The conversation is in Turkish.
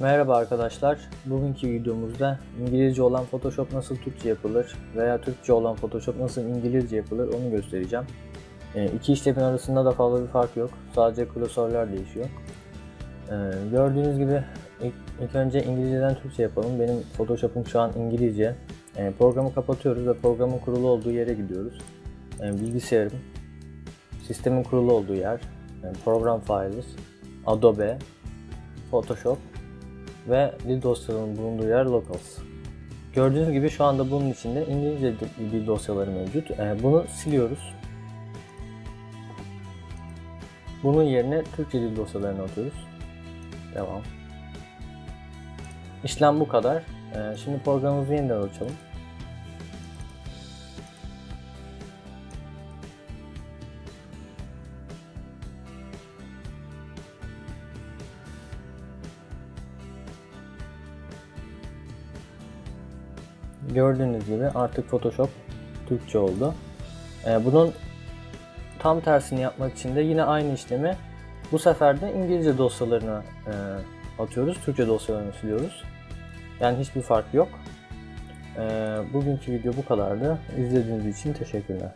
Merhaba arkadaşlar. Bugünkü videomuzda İngilizce olan Photoshop nasıl Türkçe yapılır veya Türkçe olan Photoshop nasıl İngilizce yapılır onu göstereceğim. E, iki işlemin arasında da fazla bir fark yok. Sadece klasörler değişiyor. E, gördüğünüz gibi ilk, ilk önce İngilizceden Türkçe yapalım. Benim Photoshop'um şu an İngilizce. E, programı kapatıyoruz ve programın kurulu olduğu yere gidiyoruz. E, bilgisayarım, sistemin kurulu olduğu yer, e, Program Files, Adobe, Photoshop ve dil dosyalarının bulunduğu yer Locals. Gördüğünüz gibi şu anda bunun içinde İngilizce dil dosyaları mevcut. Ee, bunu siliyoruz. Bunun yerine Türkçe dil dosyalarını atıyoruz. Devam. İşlem bu kadar. Ee, şimdi programımızı yeniden açalım. Gördüğünüz gibi artık Photoshop Türkçe oldu. Ee, bunun tam tersini yapmak için de yine aynı işlemi bu sefer de İngilizce dosyalarına e, atıyoruz. Türkçe dosyalarını siliyoruz. Yani hiçbir fark yok. Ee, bugünkü video bu kadardı. İzlediğiniz için teşekkürler.